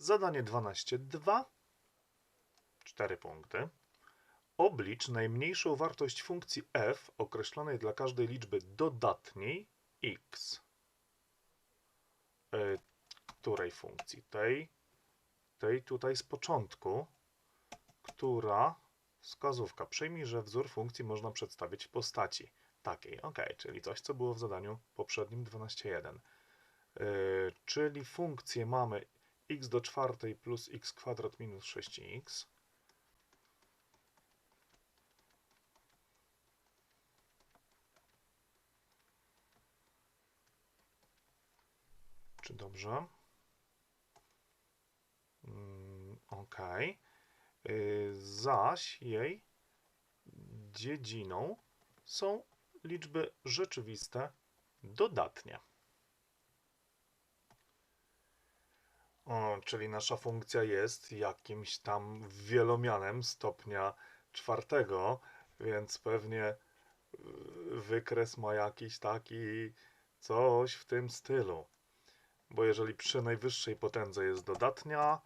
Zadanie 12.2. 4 punkty. Oblicz najmniejszą wartość funkcji f określonej dla każdej liczby dodatniej x. E, której funkcji? Tej, tej tutaj z początku, która wskazówka. Przyjmij, że wzór funkcji można przedstawić w postaci takiej. Ok, czyli coś, co było w zadaniu poprzednim 12.1. Yy, czyli funkcję mamy x do czwartej plus x kwadrat minus 6x. Czy dobrze? Mm, ok. Yy, zaś jej dziedziną są liczby rzeczywiste dodatnie. Czyli nasza funkcja jest jakimś tam wielomianem stopnia czwartego, więc pewnie y, wykres ma jakiś taki coś w tym stylu. Bo jeżeli przy najwyższej potędze jest dodatnia,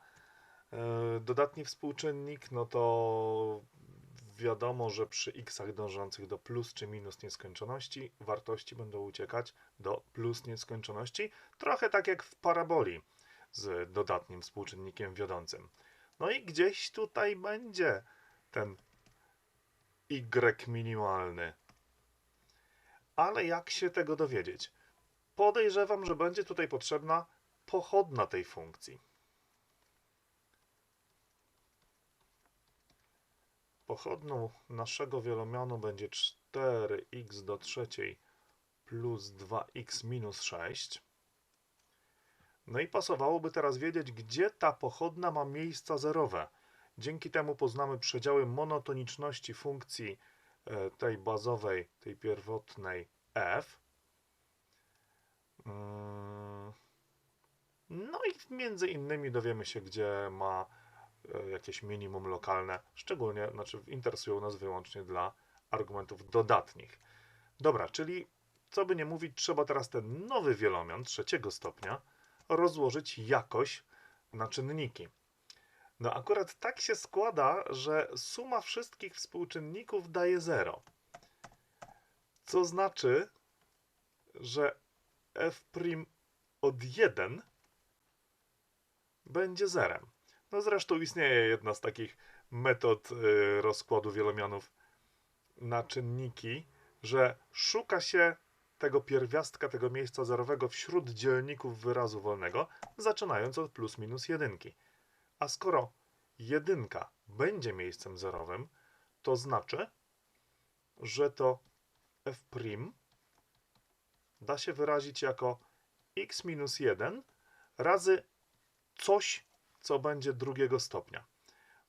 y, dodatni współczynnik, no to wiadomo, że przy x'ach dążących do plus czy minus nieskończoności wartości będą uciekać do plus nieskończoności, trochę tak jak w paraboli z dodatnim współczynnikiem wiodącym. No i gdzieś tutaj będzie ten y minimalny. Ale jak się tego dowiedzieć? Podejrzewam, że będzie tutaj potrzebna pochodna tej funkcji. Pochodną naszego wielomianu będzie 4x do trzeciej plus 2x minus 6. No i pasowałoby teraz wiedzieć, gdzie ta pochodna ma miejsca zerowe. Dzięki temu poznamy przedziały monotoniczności funkcji e, tej bazowej, tej pierwotnej f. Mm. No i między innymi dowiemy się, gdzie ma e, jakieś minimum lokalne, szczególnie, znaczy interesują nas wyłącznie dla argumentów dodatnich. Dobra, czyli co by nie mówić, trzeba teraz ten nowy wielomian trzeciego stopnia rozłożyć jakoś na czynniki. No akurat tak się składa, że suma wszystkich współczynników daje 0. Co znaczy, że f' od 1 będzie zerem. No zresztą istnieje jedna z takich metod y, rozkładu wielomianów na czynniki, że szuka się tego pierwiastka, tego miejsca zerowego wśród dzielników wyrazu wolnego, zaczynając od plus minus jedynki. A skoro jedynka będzie miejscem zerowym, to znaczy, że to f' da się wyrazić jako x minus 1 razy coś, co będzie drugiego stopnia.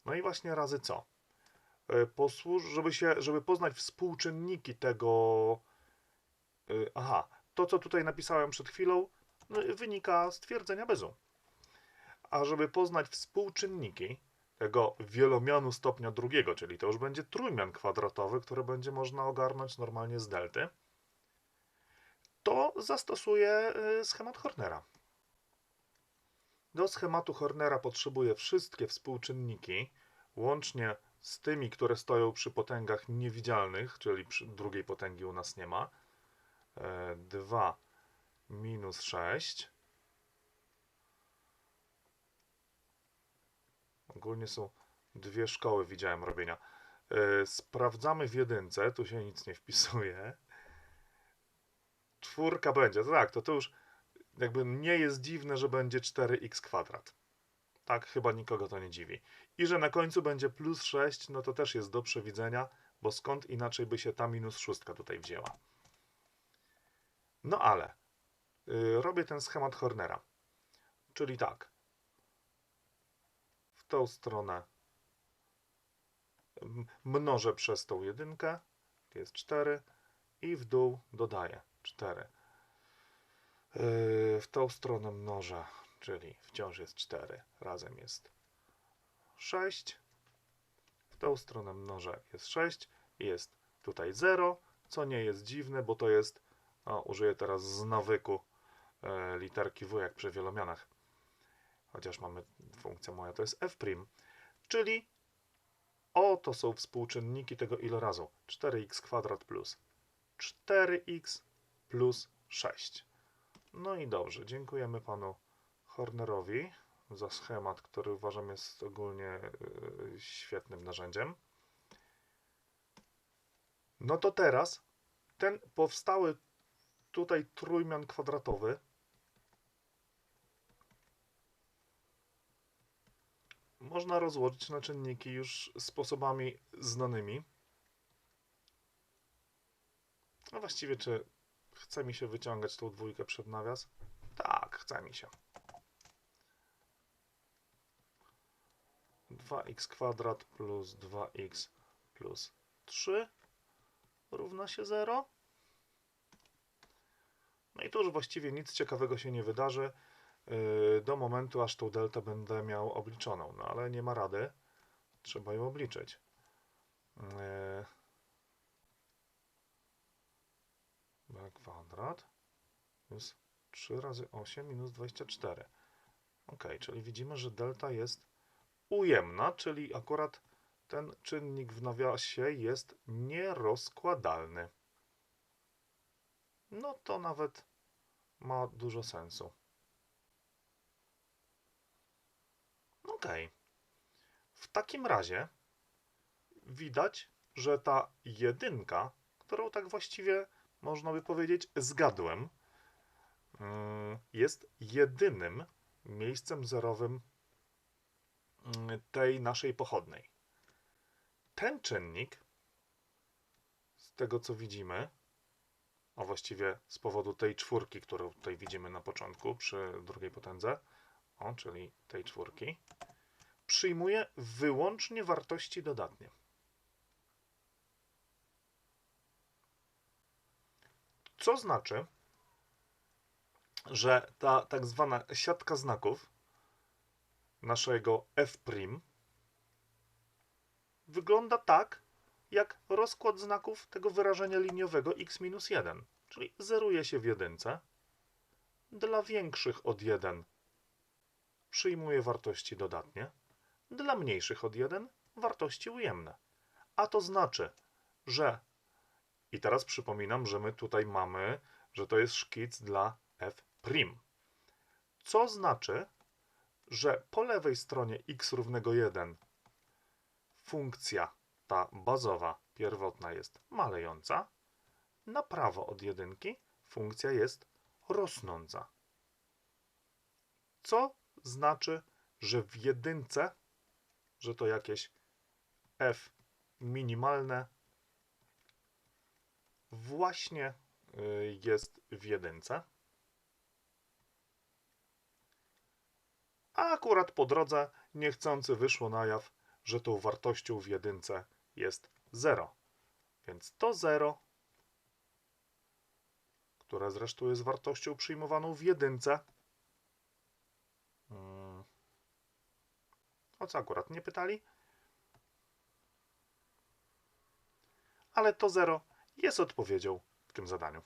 No i właśnie razy co? E, posłuż, żeby, się, żeby poznać współczynniki tego aha, to co tutaj napisałem przed chwilą no, wynika z twierdzenia bezu. A żeby poznać współczynniki tego wielomianu stopnia drugiego, czyli to już będzie trójmian kwadratowy, który będzie można ogarnąć normalnie z delty, to zastosuję y, schemat Hornera. Do schematu Hornera potrzebuję wszystkie współczynniki, łącznie z tymi, które stoją przy potęgach niewidzialnych, czyli drugiej potęgi u nas nie ma, 2 minus 6. Ogólnie są dwie szkoły, widziałem robienia. E, sprawdzamy w jedynce, tu się nic nie wpisuje. Czwórka będzie, tak, to to już jakby nie jest dziwne, że będzie 4x kwadrat. Tak, chyba nikogo to nie dziwi. I że na końcu będzie plus 6, no to też jest do przewidzenia, bo skąd inaczej by się ta minus szóstka tutaj wzięła. No ale yy, robię ten schemat Hornera. Czyli tak. W tą stronę mnożę przez tą jedynkę, jest 4 i w dół dodaję 4. Yy, w tą stronę mnożę, czyli wciąż jest 4, razem jest 6. W tą stronę mnożę, jest 6 i jest tutaj 0, co nie jest dziwne, bo to jest o, użyję teraz z nawyku e, literki W jak przy wielomianach. chociaż mamy funkcja moja to jest f', czyli oto są współczynniki tego ilorazu. 4x kwadrat plus 4x plus 6. No i dobrze, dziękujemy panu Hornerowi za schemat, który uważam jest ogólnie yy, świetnym narzędziem. No to teraz ten powstały tutaj trójmian kwadratowy można rozłożyć na czynniki już sposobami znanymi. No właściwie, czy chce mi się wyciągać tą dwójkę przed nawias? Tak, chce mi się. 2x kwadrat plus 2x plus 3 równa się 0. No i tu już właściwie nic ciekawego się nie wydarzy yy, do momentu, aż tą deltę będę miał obliczoną. No ale nie ma rady, trzeba ją obliczyć. Yy, b kwadrat plus 3 razy 8 minus 24. Ok, czyli widzimy, że delta jest ujemna, czyli akurat ten czynnik w nawiasie jest nierozkładalny. No to nawet ma dużo sensu. Ok. W takim razie widać, że ta jedynka, którą tak właściwie można by powiedzieć zgadłem, mm, jest jedynym miejscem zerowym mm, tej naszej pochodnej. Ten czynnik, z tego co widzimy, a właściwie z powodu tej czwórki, którą tutaj widzimy na początku przy drugiej potędze, o, czyli tej czwórki, przyjmuje wyłącznie wartości dodatnie. Co znaczy, że ta tak zwana siatka znaków naszego f' wygląda tak, jak rozkład znaków tego wyrażenia liniowego x minus 1, czyli zeruje się w jedynce. Dla większych od 1 przyjmuje wartości dodatnie, dla mniejszych od 1 wartości ujemne. A to znaczy, że i teraz przypominam, że my tutaj mamy, że to jest szkic dla f'. Co znaczy, że po lewej stronie x równego 1 funkcja ta bazowa, pierwotna jest malejąca, na prawo od jedynki funkcja jest rosnąca. Co znaczy, że w jedynce, że to jakieś f minimalne właśnie y, jest w jedynce. A akurat po drodze niechcący wyszło na jaw, że tą wartością w jedynce jest 0. Więc to 0, które zresztą jest wartością przyjmowaną w jedynce, hmm. o co akurat nie pytali, ale to 0 jest odpowiedzią w tym zadaniu.